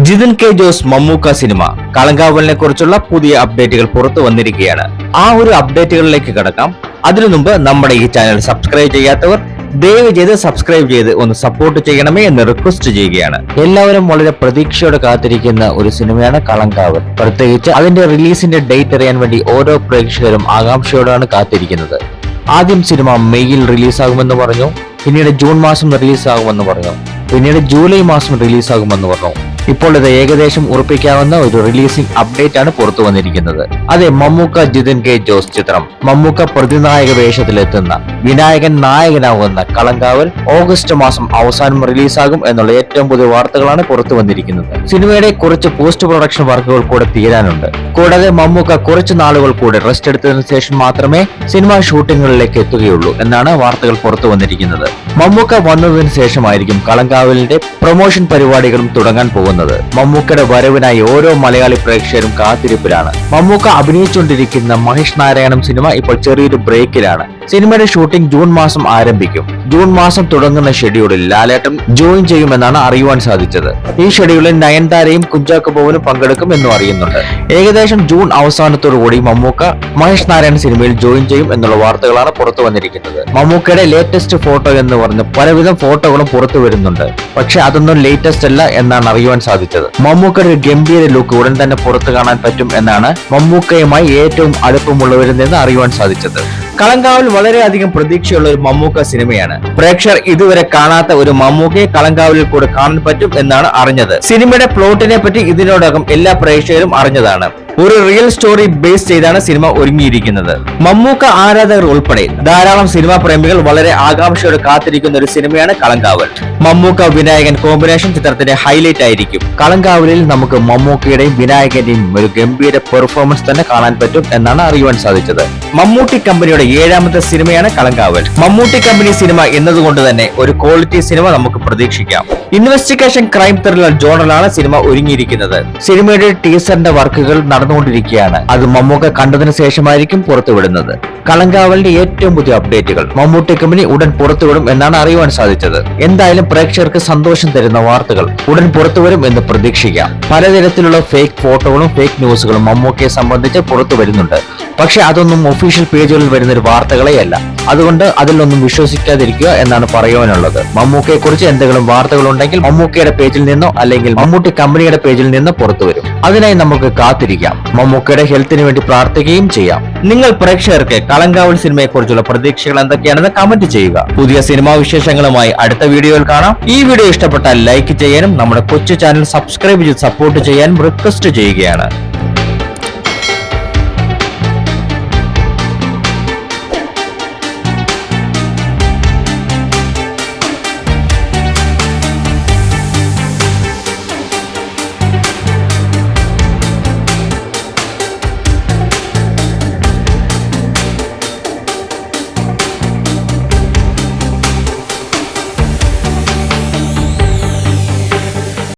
Jithin K Jose Mammookka cinema. കളങ്കാവലിനെ കുറിച്ചുള്ള പുതിയ അപ്ഡേറ്റുകൾ പുറത്തു വന്നിരിക്കുകയാണ്. ആ ഒരു അപ്ഡേറ്റുകളിലേക്ക് കടക്കാം. അതിനു മുമ്പ് നമ്മുടെ ഈ ചാനൽ സബ്സ്ക്രൈബ് ചെയ്യാത്തവർ ദയവ് ചെയ്ത് സബ്സ്ക്രൈബ് ചെയ്ത് ഒന്ന് സപ്പോർട്ട് ചെയ്യണമേ എന്ന് റിക്വസ്റ്റ് ചെയ്യുകയാണ്. എല്ലാവരും വളരെ പ്രതീക്ഷയോടെ കാത്തിരിക്കുന്ന ഒരു സിനിമയാണ് കളങ്കാവൽ. പ്രത്യേകിച്ച് അതിന്റെ റിലീസിന്റെ ഡേറ്റ് അറിയാൻ വേണ്ടി ഓരോ പ്രേക്ഷകരും ആകാംക്ഷയോടാണ് കാത്തിരിക്കുന്നത്. ആദ്യം സിനിമ മെയ്യിൽ റിലീസാകുമെന്ന് പറഞ്ഞു. പിന്നീട് ജൂൺ മാസം റിലീസാകുമെന്ന് പറഞ്ഞു. പിന്നീട് ജൂലൈ മാസം റിലീസാകുമെന്ന് പറഞ്ഞു. ഇപ്പോൾ ഇത് ഏകദേശം ഉറപ്പിക്കാവുന്ന ഒരു റിലീസിംഗ് അപ്ഡേറ്റ് ആണ് പുറത്തു വന്നിരിക്കുന്നത്. അതെ മമ്മൂക്ക ജിതിൻ കെ ജോസ് ചിത്രം. മമ്മൂക്ക പ്രതിനായക വേഷത്തിലെത്തുന്ന വിനായകൻ നായകനാകുന്ന കളങ്കാവൽ ഓഗസ്റ്റ് മാസം അവസാനം റിലീസാകും എന്നുള്ള ഏറ്റവും പുതിയ വാർത്തകളാണ് പുറത്തു വന്നിരിക്കുന്നത്. സിനിമയുടെ കുറച്ച് പോസ്റ്റ് പ്രൊഡക്ഷൻ വർക്കുകൾ കൂടെ തീരാനുണ്ട്. കൂടാതെ മമ്മൂക്ക കുറച്ച് നാളുകൾ കൂടെ റെസ്റ്റ് എടുത്തതിനു ശേഷം മാത്രമേ സിനിമ ഷൂട്ടിങ്ങുകളിലേക്ക് എത്തുകയുള്ളൂ എന്നാണ് വാർത്തകൾ പുറത്തു വന്നിരിക്കുന്നത്. മമ്മൂക്ക വന്നതിന് ശേഷമായിരിക്കും കളങ്കാവലിന്റെ പ്രൊമോഷൻ പരിപാടികളും തുടങ്ങാൻ പോകുന്നത്. മമ്മൂക്കയുടെ വരവിനായി ഓരോ മലയാളി പ്രേക്ഷകരും കാത്തിരിപ്പിലാണ്. മമ്മൂക്ക അഭിനയിച്ചുകൊണ്ടിരിക്കുന്ന മഹേഷ് നാരായണം സിനിമ ഇപ്പോൾ ചെറിയൊരു ബ്രേക്കിലാണ്. സിനിമയുടെ ഷൂട്ടിംഗ് ജൂൺ മാസം ആരംഭിക്കും. ജൂൺ മാസം തുടങ്ങുന്ന ഷെഡ്യൂളിൽ ലാലേട്ടൻ ജോയിൻ ചെയ്യുമെന്നാണ് അറിയുവാൻ സാധിച്ചത്. ഈ ഷെഡ്യൂളിൽ നയൻതാരയും കുഞ്ചാക്കബോവനും പങ്കെടുക്കും എന്നും അറിയുന്നുണ്ട്. ഏകദേശം ജൂൺ അവസാനത്തോടു കൂടി മമ്മൂക്ക മഹേഷ് നാരായൺ സിനിമയിൽ ജോയിൻ ചെയ്യും എന്നുള്ള വാർത്തകളാണ് പുറത്തു വന്നിരിക്കുന്നത്. മമ്മൂക്കയുടെ ലേറ്റസ്റ്റ് ഫോട്ടോ എന്ന് പറഞ്ഞ് പലവിധം ഫോട്ടോകളും പുറത്തു വരുന്നുണ്ട്. പക്ഷെ അതൊന്നും ലേറ്റസ്റ്റ് അല്ല എന്നാണ് അറിയുവാൻ സാധിച്ചത്. മമ്മൂക്കയുടെ ഗംഭീര ലുക്ക് ഉടൻ തന്നെ പുറത്തു കാണാൻ പറ്റും എന്നാണ് മമ്മൂക്കയുമായി ഏറ്റവും അടുപ്പമുള്ളവരിൽ നിന്ന് അറിയുവാൻ സാധിച്ചത്. കളങ്കാവിൽ വളരെയധികം പ്രതീക്ഷയുള്ള ഒരു മമ്മൂക്ക സിനിമയാണ്. പ്രേക്ഷകർ ഇതുവരെ കാണാത്ത ഒരു മമ്മൂക്കയെ കളങ്കാവിൽ കൂടെ കാണാൻ പറ്റും എന്നാണ് അറിഞ്ഞത്. സിനിമയുടെ പ്ലോട്ടിനെ പറ്റി ഇതിനോടകം എല്ലാ പ്രേക്ഷകരും അറിഞ്ഞതാണ്. ഒരു റിയൽ സ്റ്റോറി ബേസ് ചെയ്താണ് സിനിമ ഒരുങ്ങിയിരിക്കുന്നത്. മമ്മൂക്ക ആരാധകർ ഉൾപ്പെടെ ധാരാളം സിനിമാ പ്രേമികൾ വളരെ ആകാംക്ഷയോടെ കാത്തിരിക്കുന്ന ഒരു സിനിമയാണ് കളങ്കാവൽ. മമ്മൂക്ക വിനായകൻ കോമ്പിനേഷൻ ചിത്രത്തിന്റെ ഹൈലൈറ്റ് ആയിരിക്കും. കളങ്കാവലിൽ നമുക്ക് മമ്മൂക്കയുടെയും വിനായകന്റെയും ഒരു ഗംഭീര പെർഫോമൻസ് തന്നെ കാണാൻ പറ്റും എന്നാണ് അറിയുവാൻ സാധിച്ചത്. മമ്മൂട്ടി കമ്പനിയുടെ ഏഴാമത്തെ സിനിമയാണ് കളങ്കാവൽ. മമ്മൂട്ടി കമ്പനി സിനിമ എന്നതുകൊണ്ട് തന്നെ ഒരു ക്വാളിറ്റി സിനിമ നമുക്ക് പ്രതീക്ഷിക്കാം. ഇൻവെസ്റ്റിഗേഷൻ ക്രൈം ത്രില്ലർ ജോണലാണ് സിനിമ ഒരുങ്ങിയിരിക്കുന്നത്. സിനിമയുടെ ടീസറിന്റെ വർക്കുകൾ നടന്നുകൊണ്ടിരിക്കുകയാണ്. അത് മമ്മൂക്ക കണ്ടതിന് ശേഷമായിരിക്കും പുറത്തുവിടുന്നത്. കളങ്കാവലിന്റെ ഏറ്റവും പുതിയ അപ്ഡേറ്റുകൾ മമ്മൂട്ടി കമ്പനി ഉടൻ പുറത്തുവിടും എന്നാണ് അറിയുവാൻ സാധിച്ചത്. എന്തായാലും പ്രേക്ഷകർക്ക് സന്തോഷം തരുന്ന വാർത്തകൾ ഉടൻ പുറത്തുവരും എന്ന് പ്രതീക്ഷിക്കാം. പലതരത്തിലുള്ള ഫേക്ക് ഫോട്ടോകളും ഫേക്ക് ന്യൂസുകളും മമ്മൂക്കയെ സംബന്ധിച്ച് പുറത്തു വരുന്നുണ്ട് പക്ഷെ അതൊന്നും ഒഫീഷ്യൽ പേജുകളിൽ വരുന്ന ഒരു വാർത്തകളെയല്ല. അതുകൊണ്ട് അതിലൊന്നും വിശ്വസിക്കാതിരിക്കുക എന്നാണ് പറയുവാനുള്ളത്. മമ്മൂക്കയെ കുറിച്ച് എന്തെങ്കിലും വാർത്തകൾ ഉണ്ടെങ്കിൽ മമ്മൂക്കയുടെ പേജിൽ നിന്നോ അല്ലെങ്കിൽ മമ്മൂട്ടി കമ്പനിയുടെ പേജിൽ നിന്നോ പുറത്തു വരും. അതിനായി നമുക്ക് കാത്തിരിക്കാം. മമ്മൂക്കയുടെ ഹെൽത്തിന് വേണ്ടി പ്രാർത്ഥിക്കുകയും ചെയ്യാം. നിങ്ങൾ പ്രേക്ഷകർക്ക് കളങ്കാവൽ സിനിമയെ കുറിച്ചുള്ള പ്രതീക്ഷകൾ എന്തൊക്കെയാണെന്ന് കമന്റ് ചെയ്യുക. പുതിയ സിനിമാ വിശേഷങ്ങളുമായി അടുത്ത വീഡിയോയിൽ കാണാം. ഈ വീഡിയോ ഇഷ്ടപ്പെട്ടാൽ ലൈക്ക് ചെയ്യാനും നമ്മുടെ കൊച്ചു ചാനൽ സബ്സ്ക്രൈബ് ചെയ്ത് സപ്പോർട്ട് ചെയ്യാനും റിക്വസ്റ്റ് ചെയ്യുകയാണ്.